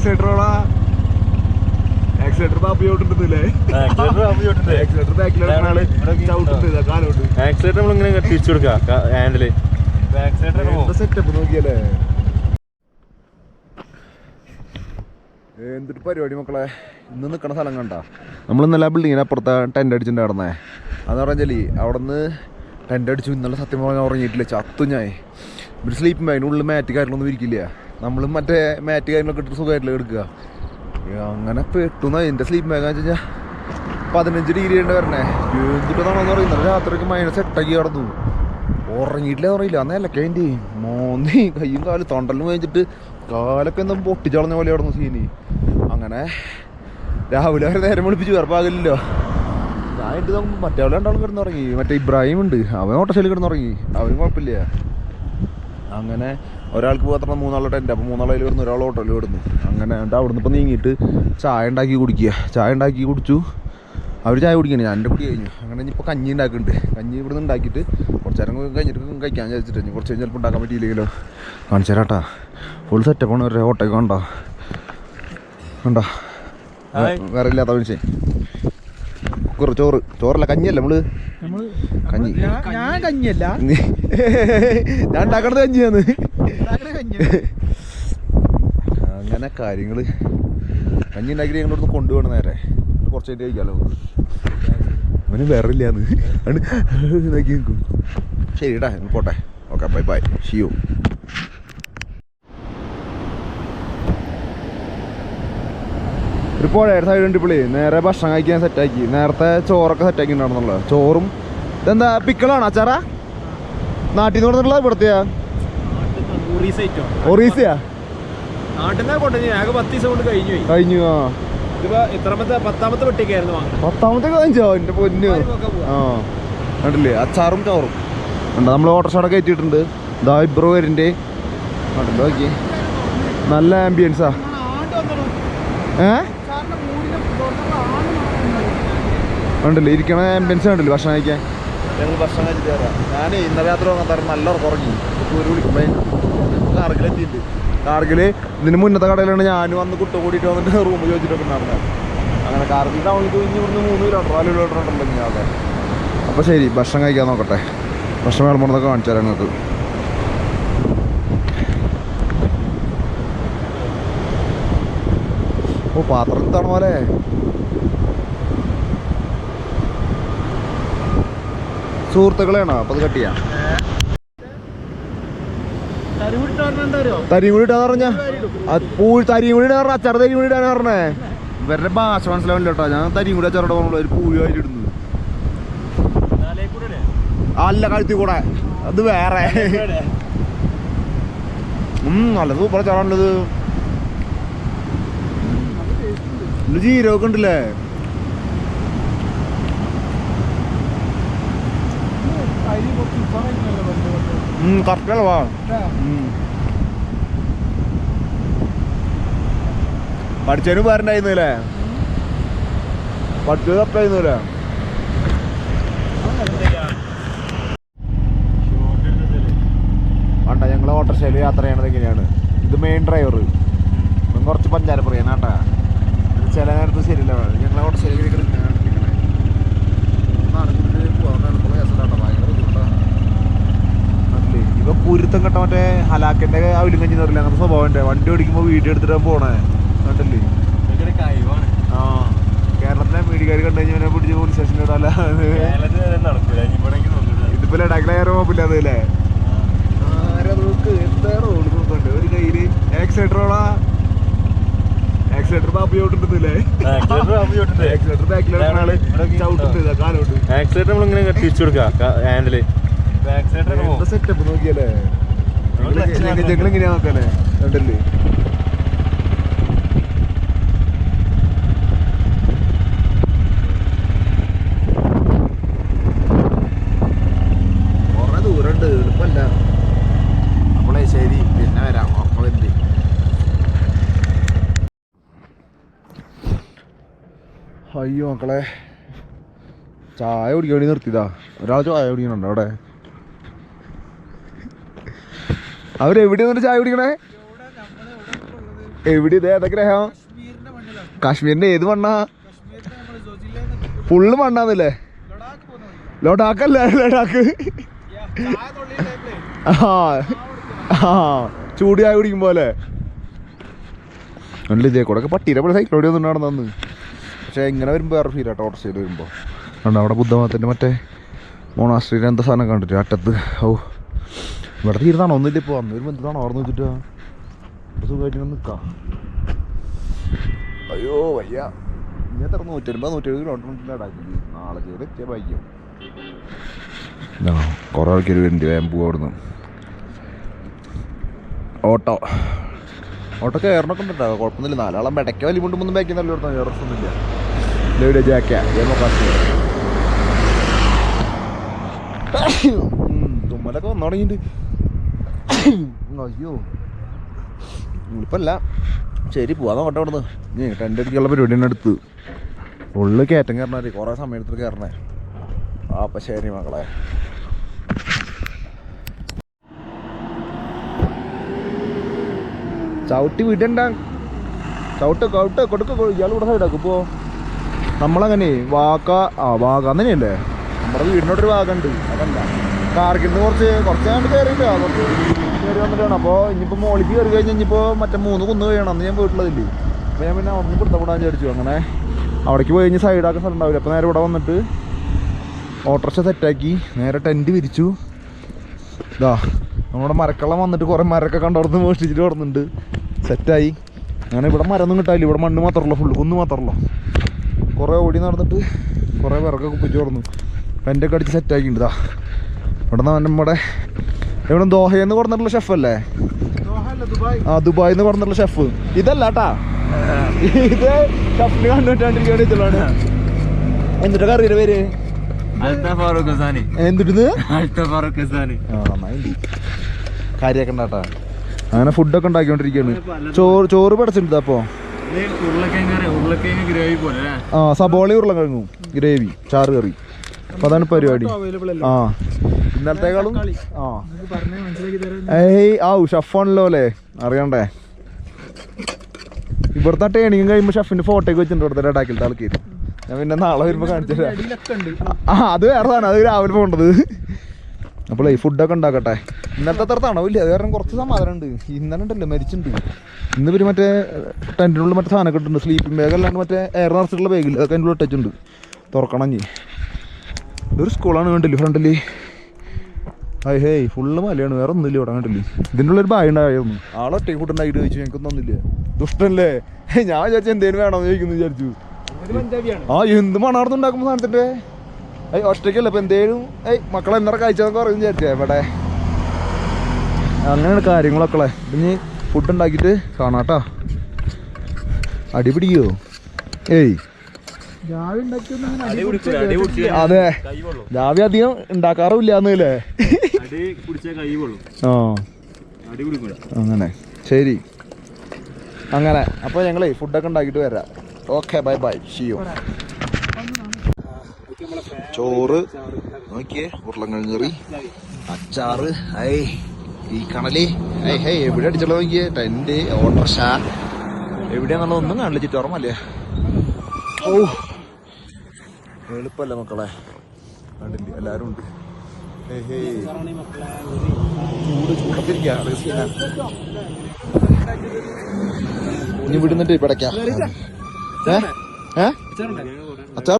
ആക്സിലേറ്ററോടാ accelerator ബാപ്പി ചവിട്ടുന്നില്ലേ accelerator ബാക്കിലാണ് ആൾ ചവിട്ടുന്നത് കാലോട്ട്. Accelerator നമ്മളിങ്ങനെ തിരിച്ചു കൊടുക്കുക ഹാൻഡിൽ സെറ്റപ്പ് നോക്കിയല്ലേ? എന്തൊരു പരിപാടി മക്കളെ? ഇന്ന് നിൽക്കണ സ്ഥലം കണ്ട? നമ്മൾ ഇന്നലെ ബിൽഡിങ്ങിന് അപ്പുറത്തെ ടെന്റ് അടിച്ചിട്ട് നടന്നേ അതെന്ന് പറഞ്ഞാൽ അവിടെ നിന്ന് ടെന്റ് അടിച്ചു ഇന്നലെ സത്യം പറഞ്ഞാൽ ഉറങ്ങിയിട്ടില്ല ചത്തു ഞാൻ ഒരു സ്ലീപ്പിംഗ് ബാഗിനുള്ളിൽ മാറ്റ് കാര്യങ്ങളൊന്നും ഇരിക്കില്ല. നമ്മൾ മറ്റേ മാറ്റ് കാര്യങ്ങളൊക്കെ ഇട്ടിട്ട് സുഖമായിട്ട് എടുക്കുക അങ്ങനെ പെട്ടുന്ന എന്റെ സ്ലീപ്പ് ബാഗ് വെച്ച് കഴിഞ്ഞാൽ പതിനഞ്ച് ഡിഗ്രി ഉണ്ട് വരണേ. എന്തിട്ടാണെന്ന് പറയുന്നത് രാത്രിക്ക് മൈനസ് എട്ടൊക്കെ കിടന്നു. ഉറങ്ങിയിട്ടില്ല പറയില്ല അന്ന് അല്ലക്കെ എന്റെ മോന്നി കയ്യും കാലും തൊണ്ടലും കഴിഞ്ഞിട്ട് കാലൊക്കെ എന്താ പൊട്ടിച്ചളഞ്ഞ പോലെ കിടന്നു സീനി. അങ്ങനെ രാവിലെ വരെ നേരം വിളിപ്പിച്ച് വേർപ്പാകില്ലല്ലോ ഞാൻ എന്റെ മറ്റേ രണ്ടാളും കിടന്നുറങ്ങി. മറ്റേ ഇബ്രാഹിം ഉണ്ട്. അവൻ ഓട്ടോശയിൽ കിടന്നുറങ്ങി. അവനും കുഴപ്പമില്ല. അങ്ങനെ ഒരാൾക്ക് പോകാത്ത മൂന്നാളുടെ ടെന്റ് അപ്പോൾ മൂന്നാളിൽ വരുന്നു. ഒരാൾ ഓട്ടോയിൽ വിടുന്നു അങ്ങനെ എന്നിട്ട് നിന്ന് ഇപ്പോൾ നീങ്ങിയിട്ട് ചായ ഉണ്ടാക്കി കുടിക്കുക. ചായ ഉണ്ടാക്കി കുടിച്ചു. അവർ ചായ കുടിക്കണേ. ഞാൻ എന്റെ കുടി കഴിഞ്ഞു. അങ്ങനെ ഇപ്പോൾ കഞ്ഞി ഉണ്ടാക്കുന്നുണ്ട്. കഞ്ഞി ഇവിടെ നിന്ന് ഉണ്ടാക്കിയിട്ട് കുറച്ച് നേരം കഴിഞ്ഞിട്ട് കഴിക്കാൻ വിചാരിച്ചിട്ട് ഇനി കുറച്ച് കഴിഞ്ഞ് ചിലപ്പോൾ ഉണ്ടാക്കാൻ പറ്റിയില്ലെങ്കിലോ. കാണിച്ചു തരാട്ടാ. ഫുൾ സെറ്റപ്പാണ് ഒരു ഓട്ടോയ്ക്ക് കണ്ടോ കണ്ടോ വേറെ ഇല്ലാത്ത മനുഷ്യൻ. കുക്കർ ചോറ്. ചോറല്ല കഞ്ഞിയല്ല നമ്മൾ? കഞ്ഞി. ഞാൻ കഞ്ഞിയല്ല. ഞാൻ ഉണ്ടാക്കണത് കഞ്ഞിയാണ്. അങ്ങനെ കാര്യങ്ങൾ. കഞ്ഞി ഉണ്ടാക്കി ഞങ്ങളോട് കൊണ്ടുപോകണം നേരെ. കുറച്ച് കഴിഞ്ഞ് കഴിക്കാമല്ലോ അവന് വേറെ ഇല്ലാന്ന് ആണ് നോക്കി നിൽക്കും. ശരിടാ പോട്ടെ. ഓക്കെ ബൈ ബൈ ഷിയോ ഒരു പുഴയുടെ സൈഡ് ഉണ്ട് ഇപ്പോഴേ നേരെ ഭക്ഷണം കഴിക്കാൻ സെറ്റാക്കി നേരത്തെ ചോറൊക്കെ സെറ്റാക്കി ഉണ്ടായിരുന്നല്ലോ ചോറും ഇതെന്താ പിക്കളാണ് അച്ചാറാ? നാട്ടിൽ നിന്ന് പറഞ്ഞിട്ടുള്ള ഇവിടത്തെയാ ഒറീസയാ? കഴിഞ്ഞു ആ. പത്താമത്തെ പൊന്നു. ആ. കണ്ടില്ലേ? അച്ചാറും ചോറും. ഉണ്ട് നമ്മൾ ഓട്ടോഷോടെ കയറ്റിയിട്ടുണ്ട്. ദാ കണ്ടല്ലോ നോക്കി നല്ല ആംബിയൻസാ ഏ? ഉണ്ടല്ലേ ഇരിക്കണ ആംബുലൻസ് ഉണ്ടല്ലോ ഭക്ഷണം കഴിക്കാൻ? ഞങ്ങൾ ഭക്ഷണം കഴിച്ചിട്ട് തരാം ഞാൻ ഇന്നലെ രാത്രി വന്നാൽ നല്ല കുറഞ്ഞു ഒരു വിളിക്കുമ്പോൾ കാർഗിലെത്തിയിട്ടുണ്ട് കാർഗിൽ ഇതിന് മുന്നത്തെ കടയിലാണ് ഞാനും വന്ന് കുട്ട കൂടിയിട്ട് വന്നിട്ട് റൂം ചോദിച്ചിട്ടൊക്കെ നടന്നത് അങ്ങനെ കാർഗിൽ ടൗണിൽ കഴിഞ്ഞ് ഇവിടുന്ന് മൂന്ന് കിലോമീറ്റർ നാല് കിലോമീറ്റർ ഉണ്ടല്ലോ ഞാൻ അവിടെ. അപ്പോൾ ശരി ഭക്ഷണം കഴിക്കാൻ നോക്കട്ടെ. ഭക്ഷണം വേണമെന്നൊക്കെ കാണിച്ചു തരാം നിങ്ങൾക്ക്. ഓ പാത്രം എന്താണ് പോലെ സുഹൃത്തുക്കളെയാണോ? അപ്പോൾ കട്ടിയാ തരി കൂടി ഇട്ടാന്ന് പറഞ്ഞ പൂ തരി കൂടി പറഞ്ഞ അച്ചാർ തരി കൂടി പറഞ്ഞേ ഇവരുടെ ഭാഷ മനസ്സിലാവില്ല കേട്ടോ ഞാൻ തരി കൂടി അച്ചാറോട് പറഞ്ഞു ഒരു പൂവായിട്ട് ഇടുന്നത് അല്ല കഴുത്തി കൂടെ. അത് വേറെ. നല്ല സൂപ്പർ അച്ചാറാണുള്ളത് ഇത്. ജീരകമൊക്കെ ഉണ്ടല്ലേ കറക്റ്റ് അല്ലേ വാ. പഠിച്ചതിന് പേരുണ്ടായിരുന്നില്ലേ? പഠിച്ചത് കറക്റ്റായിരുന്നില്ലേ? വേണ്ട ഞങ്ങൾ ഓട്ടോറിക്ഷയിൽ യാത്ര ചെയ്യണത് എങ്ങനെയാണ്? ഇത് മെയിൻ ഡ്രൈവർ കുറച്ച് പഞ്ചാര പറയാനാട്ടാ ചില നേരത്ത് ശരിയല്ല. ഞങ്ങൾ ഓട്ടോറിക്ഷയിൽ ഇപ്പൊ കുരുത്തം കെട്ട മറ്റേ ഹലാക്കിന്റെ അവലും കഞ്ഞി തരില്ല അങ്ങനത്തെ സ്വഭാവം വണ്ടി ഓടിക്കുമ്പോ വീഡിയോ എടുത്തിട്ടാ പോണേ. കണ്ടല്ലേ? ആ കേരളത്തിലെ മീഡിയക്കാർ കണ്ടു കഴിഞ്ഞാൽ പിടിച്ച് പോലീസ് സ്റ്റേഷനിൽ ഇടാല്ല ഇതിപ്പോ ലഡാക്കിലെ കയറാൻ പോകില്ല അതല്ലേ ആരാ നോക്ക്? എന്താ റോഡ് നോക്കണ്ട്? ഒരു കയ്യിൽ ആക്സിലേറ്ററോടാ ആക്സിലേറ്റർ ബാപ്പി ചവിട്ടുന്നില്ലേ ആക്സിലേറ്റർ ബാക്കിലാണ് ആൾ ചവിട്ടുന്നത് കാലോട്ട്. ആക്സിലേറ്റർ നമ്മളിങ്ങനെ തിരിച്ചു കൊടുക്കുക ഹാൻഡിൽ സെറ്റപ്പ് നോക്കിയല്ലേ ഞങ്ങൾ എങ്ങനെയാ നോക്കാനേ കണ്ടല്ലേ കുറെ ദൂരമുണ്ട് എളുപ്പല്ല നമ്മളെ ശരി പിന്നെ വരാം നമ്മളെന്ത് അയ്യോ മക്കളെ. ചായ കുടിക്കാൻ വേണ്ടി നിർത്തിയതാ. ഒരാൾ ചായ കുടിക്കണുണ്ടോ അവിടെ. അവരെവിടെ നിന്നിട്ട് ചായ കുടിക്കണേ? എവിടെ ഇത്? ഏതാ ഗ്രഹം? കാശ്മീരിന്റെ ഏത് മണ്ണാ? ഫുള്ള് മണ്ണാന്നില്ലേ? ലോഡാക്കല്ല? ലഡാക്ക്. ആ ആ ചൂട് ചായ കുടിക്കും പോലെ അല്ല ഇതേ കൂടെ പട്ടീരെ പോലെ സൈക്കിളോടി ഒന്നും നടന്നു പക്ഷെ ഇങ്ങനെ വരുമ്പോൾ വേറെ ഫീൽ ആട്ടോ ഓട്ടോസ്റ്റേയിൽ വരുമ്പോൾ കണ്ടോ അവിടെ ബുദ്ധമതത്തിന്റെ മറ്റേ മോണാസ്ട്രീന്റെ എന്താ സാധനം കണ്ടിട്ട് അറ്റത്ത്? ഓ ഇവിടെ തീരുന്നതാണോ? ഒന്നുമില്ല ഇപ്പോൾ വന്നു വരുമ്പോൾ എന്താണോ ഓർന്ന് വെച്ചിട്ട് സുഖമായിട്ട് നിൽക്കാം അയ്യോ വയ്യ. ഇനി എത്ര? നൂറ്റൻപത് നൂറ്റെഴുപത് കിലോമീറ്റർ ഉണ്ടാക്കി നാളെ ചെയ്ത് എത്തിയ ആ കുറേ ആൾക്കാർ വരുന്നുണ്ട് വേഗം പോവാ അവിടുന്ന്. ഓട്ടോ. ഓട്ടോ കയറണൊക്കെ ഉണ്ടോ കുഴപ്പമൊന്നുമില്ല. നാലാളം ഇടയ്ക്ക് വലിയ കൊണ്ടൊന്നും ബാക്കി നല്ല ഇടത്തോ പ്രശ്നമൊന്നുമില്ല ഇവിടെ ജാക്ക ജമ കാശ്മീർ ഉം, തുമ്മലൊക്കെ വന്നു തുടങ്ങിയിട്ടുണ്ട് അയ്യോ. ഇപ്പല്ല ശരി പോവാ നോക്കട്ടെ അവിടുന്ന്. ഇനി ടെന്റ് അടിക്കുള്ള പരിപാടി തന്നെ അടുത്ത്. ഉള്ളിൽ കയറ്റം കയറണേ കുറേ സമയത്ത് കയറണേ. ആ അപ്പം ശരി മക്കളെ. ചവിട്ടി വിടണ്ട. ചവിട്ട് കവിട്ട് കൊടുക്ക ഇയാൾ ഇവിടെ സൈഡാക്കും ഇപ്പോൾ നമ്മളങ്ങനെ വാക്ക ആ വാക അങ്ങനെയല്ലേ? നമ്മുടെ വീടിനോട്ടൊരു വാഗുണ്ട്. അതല്ല. കാർക്കിൽ കുറച്ച് കുറച്ച് കണ്ട് കയറിയില്ല കുറച്ച് കയറി വന്നിട്ടാണ്. അപ്പോൾ ഇനിയിപ്പോൾ മോളിക്ക് കയറി കഴിഞ്ഞാൽ ഇനിയിപ്പോൾ മറ്റേ മൂന്ന് കുന്ന് കഴിയണം അന്ന് ഞാൻ പോയിട്ടുള്ളതില്ലേ അപ്പോൾ ഞാൻ പിന്നെ അവിടെ നിന്ന് പിടുത്തപ്പെടാൻ വിചാരിച്ചു. അങ്ങനെ അവിടേക്ക് പോയി കഴിഞ്ഞ് സൈഡാക്കാൻ സ്ഥലം ഉണ്ടാവില്ല. അപ്പോൾ നേരെ ഇവിടെ വന്നിട്ട് ഓട്ടോറിക്ഷ സെറ്റാക്കി നേരെ ടെന്റ് വിരിച്ചു. ഇതാ നമ്മുടെ മരക്കള്ളം വന്നിട്ട് കുറേ മരമൊക്കെ കണ്ടോർന്ന് മോഷ്ടിച്ചിട്ട് കിടന്നുണ്ട് സെറ്റായി. അങ്ങനെ ഇവിടെ മരമൊന്നും കിട്ടാനില്ല. ഇവിടെ മണ്ണ് മാത്രമല്ല ഫുള്ള് കുന്ന് മാത്രമല്ല. കുറേ ഓടി നടന്നിട്ട് കുറേ വിറകൊക്കെ കുപ്പിച്ച് തുറന്നു. പെന്റൊക്കെ അടിച്ച് സെറ്റാക്കിയിട്ടുണ്ട് ഇതാ ഇവിടെ നിന്ന് നമ്മുടെ ഇവിടെ ദോഹയെന്ന് പറഞ്ഞിട്ടുള്ള ഷെഫല്ലേ ആ ദുബായിൽ നിന്ന് പറഞ്ഞിട്ടുള്ള ഷെഫ് ഇതല്ല കേട്ടാ ഇത് ഷെഫിന് കണ്ടുപറ്റാണ്ടിരിക്കുകയാണ് ഇതിലാണ് എന്നിട്ടൊക്കെ അറിയില്ല പേര്? എന്തിട്ട് അൽത്ത അങ്ങനെ ഫുഡൊക്കെ ഉണ്ടാക്കിക്കൊണ്ടിരിക്കുകയാണ് ചോറ് ചോറ് പടച്ചിട്ടുണ്ട് അപ്പോ. ഉരുളക്കിഴങ്ങ് കറി ഉരുളക്കിഴങ്ങ് ഗ്രേവി പോലെ. ആ സബോളി ഉരുളക്കിഴങ്ങും ഗ്രേവി ചാറ് കറി. അപ്പൊ അതാണ് പരിപാടി. ആ ഇന്നലത്തേക്കാളും ആ. ഏയ് ആ ഷഫാണല്ലോ അല്ലേ? അറിയണ്ടേ? ഇവിടുത്തെ ട്രെയിനിങ് കഴിയുമ്പോൾ ഷെഫിന്റെ ഫോട്ടോക്ക് വെച്ചിട്ടുണ്ട് ഇവിടുത്തെ ലഡാക്കിലത്തെ ആൾക്കാർ ഞാൻ പിന്നെ നാളെ വരുമ്പോൾ കാണിച്ചു തരാം ആ അത് വേറെ സാധനം അത് രാവിലെ പോകേണ്ടത്. അപ്പോളേ ഫുഡൊക്കെ ഉണ്ടാക്കട്ടെ. ഇന്നത്തെ അത്ര തണവില്ല. അത് കാരണം കുറച്ച് സമാധാനം ഉണ്ട്. ഇന്നലെ ഉണ്ടല്ലോ മരിച്ചിട്ടുണ്ട്. ഇന്ന് പിന്നെ മറ്റേ ടെന്റിനുള്ളിൽ മറ്റേ സാധനമൊക്കെ കിട്ടുന്നുണ്ട് സ്ലീപ്പിംഗ് ബാഗ് അല്ലാണ്ട് മറ്റേ എയർ നിറച്ചിട്ടുള്ള ബാഗിൽ അതൊക്കെ അതിന്റെ ഉള്ളിൽ ഇട്ടിട്ടുണ്ട്. തുറക്കണം ഇനി. ഇതൊരു സ്കൂളാണ് കണ്ടില്ലേ ഫ്രണ്ടിൽ ഹായ് ഹേയ് ഫുള്ള് മലയാണ്. വേറെ ഒന്നുമില്ല ഇവിടെ കണ്ടില്ലേ. ഇതിന്റെ ഉള്ളൊരു ബായ് ഉണ്ടായിരുന്നു. ആളൊറ്റ ഫുഡ് ഉണ്ടായിട്ട് ചോദിച്ചു. എനിക്കൊന്നും ഒന്നുമില്ല ദുഷ്ടല്ലേ ഞാൻ വിചാരിച്ചു എന്തേലും വേണമെന്ന് ചോദിക്കുന്നു വിചാരിച്ചു. ആ എന്ത് മണാർന്ന് സാധനത്തിന്റെ? ഏയ് ഒറ്റയ്ക്കല്ല ഇപ്പൊ എന്തേലും? ഐ മക്കളെ എന്നറ കഴിച്ചതൊക്കെ പറയും വിചാരിച്ചേ ഇവിടെ അങ്ങനെയാണ് കാര്യങ്ങളൊക്കെ ഇനി ഫുഡ് ഉണ്ടാക്കിയിട്ട് കാണാട്ടാ അടിപിടിക്കോ ഏയ്. അതെ. രാവി അധികം ഉണ്ടാക്കാറില്ല എന്നല്ലേ? ആ. അങ്ങനെ. ശരി. അങ്ങനെ. അപ്പോൾ ഞങ്ങളേ ഫുഡൊക്കെ ഉണ്ടാക്കിയിട്ട് വരാം. ഓക്കെ ബൈ ബൈ ഷിയോ ചോറ്. നോക്കിയേ ഉരുളങ്കിഴങ്ങ് കറി. അച്ചാറ്. ഐ ഈ കണലി. ഐ ഹൈ എവിടെ അടിച്ചുള്ള നോക്കിയേ. ടെന്റ് ഓട്ടർഷ എവിടെയാണെന്നുള്ള ഒന്നും കാണില്ല ചുറ്റോറമല്ലേ ഓ എളുപ്പല്ല മക്കളെ? കണ്ടില്ല? എല്ലാരും ഉണ്ട്. ഇനി വിടുന്നിട്ട് ഇപ്പടയ്ക്കാം ഏ? ഏ?